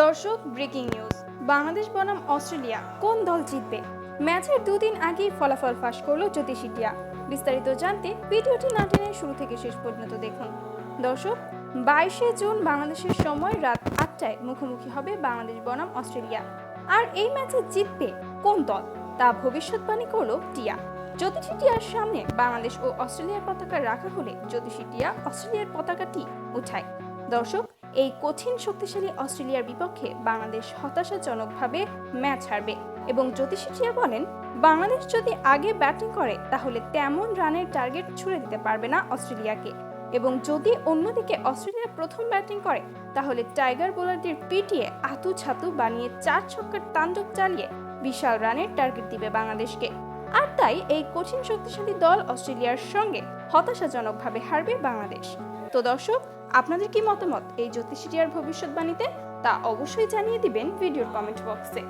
দর্শক breaking news Bangladesh বনাম Australia কোন দল জিতবে? ম্যাচের দুদিন আগেই ফলাফল ফাঁস করল জ্যোতিষী টিয়া। বিস্তারিত জানতে ভিডিওটি না টেনে শুরু থেকে শেষ পর্যন্ত দেখুন। দর্শক, বাইশে জুন বাংলাদেশের সময় রাত আটটায় মুখোমুখি হবে বাংলাদেশ বনাম অস্ট্রেলিয়া। আর এই ম্যাচে জিতবে কোন দল? তা ভবিষ্যৎবাণী করল টিয়া। জ্যোতিষী টিয়ার সামনে বাংলাদেশ ও অস্ট্রেলিয়ার পতাকা রাখা হলে জ্যোতিষী টিয়া অস্ট্রেলিয়ার পতাকাটি উঠায়। দর্শক, এই কঠিন, শক্তিশালী অস্ট্রেলিয়ার বিপক্ষে বাংলাদেশ হতাশাজনকভাবে ম্যাচ হারবে এবং জ্যোতিষী টিয়া বলেন, বাংলাদেশ যদি আগে ব্যাটিং করে, তাহলে তেমন রানের টার্গেট ছুড়ে দিতে পারবে না অস্ট্রেলিয়াকে। এবং যদি অন্যদিকে অস্ট্রেলিয়া প্রথম ব্যাটিং করে, তাহলে টাইগার বোলারদের পিটিয়ে আতু ছাতু বানিয়ে চার ছক্কার তাণ্ডব চালিয়ে বিশাল রানের টার্গেট দিবে বাংলাদেশকে। আর তাই এই কঠিন শক্তিশালী দল অস্ট্রেলিয়ার সঙ্গে হতাশাজনকভাবে হারবে বাংলাদেশ। তো দর্শক, আপনাদের কি মতামত এই জ্যোতিষিটিয়ার ভবিষ্যৎবাণীতে? তা অবশ্যই জানিয়ে দিবেন ভিডিওর কমেন্ট বক্সে।